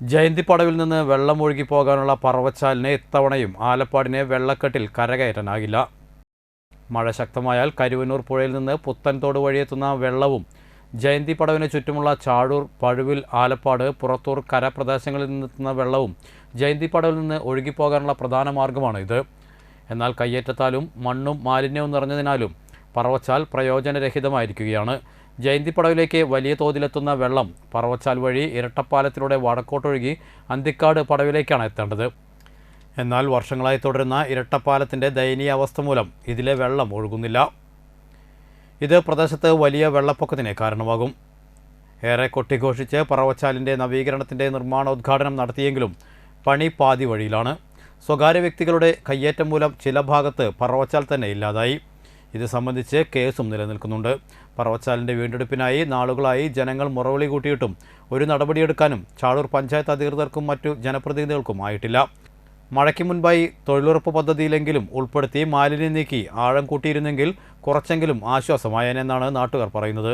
ജയന്തിപ്പടവിൽ നിന്ന് വെള്ളം ഒഴുകി പോകാനുള്ള പറവച്ചാലിന് ഇത്തവണയും ആലപ്പാടിനെ വെള്ളക്കെട്ടിൽ കരകയറ്റാനാകില്ല. മഴ ശക്തമായാൽ കരുവന്നൂർ പുഴയിൽ നിന്ന് പുത്തൻതോട് വഴിയെത്തുന്ന വെള്ളവും ജയന്തി പടവിന് ചുറ്റുമുള്ള ചാഴൂർ പഴുവിൽ ആലപ്പാട് പുറത്തൂർ കരപ്രദേശങ്ങളിൽ നിന്നെത്തുന്ന വെള്ളവും ജയന്തി പടവിൽ നിന്ന് ഒഴുകിപ്പോകാനുള്ള പ്രധാന മാർഗമാണ് ഇത്. എന്നാൽ കയ്യേറ്റത്താലും മണ്ണും മാലിന്യവും നിറഞ്ഞതിനാലും പറവച്ചാൽ പ്രയോജനരഹിതമായിരിക്കുകയാണ്. ജയന്തി പടവിലേക്ക് വലിയ തോതിലെത്തുന്ന വെള്ളം പറവച്ചാൽ വഴി ഇരട്ടപ്പാലത്തിലൂടെ വടക്കോട്ടൊഴുകി അന്തിക്കാട് പടവിലേക്കാണ് എത്തേണ്ടത്. എന്നാൽ വർഷങ്ങളായി തുടരുന്ന ഇരട്ടപ്പാലത്തിന്റെ ദയനീയ അവസ്ഥ മൂലം ഇതിലെ വെള്ളം ഒഴുകുന്നില്ല. ഇത് പ്രദേശത്ത് വലിയ വെള്ളപ്പൊക്കത്തിന് കാരണമാകും. ഏറെ കൊട്ടിഘോഷിച്ച് പറവച്ചാലിന്റെ നവീകരണത്തിന്റെ നിർമ്മാണോദ്ഘാടനം നടത്തിയെങ്കിലും പണി പാതി വഴിയിലാണ്. സ്വകാര്യ വ്യക്തികളുടെ കയ്യേറ്റം മൂലം ചില ഭാഗത്ത് പറവച്ചാൽ തന്നെ ഇല്ലാതായി. ഇത് സംബന്ധിച്ച് കേസും നിലനിൽക്കുന്നുണ്ട്. പറവച്ചാലിന്റെ വീണ്ടെടുപ്പിനായി നാളുകളായി ജനങ്ങൾ മുറവിളി കൂട്ടിയിട്ടും ഒരു നടപടിയെടുക്കാനും ചാളൂർ പഞ്ചായത്ത് അധികൃതർക്കും മറ്റു ജനപ്രതിനിധികൾക്കും ആയിട്ടില്ല. മഴയ്ക്ക് മുൻപായി തൊഴിലുറപ്പ് പദ്ധതിയിലെങ്കിലും ഉൾപ്പെടുത്തി മാലിന്യം നീക്കി ആഴം കൂട്ടിയിരുന്നെങ്കിൽ കുറച്ചെങ്കിലും ആശ്വാസമായേനെന്നാണ് നാട്ടുകാർ പറയുന്നത്.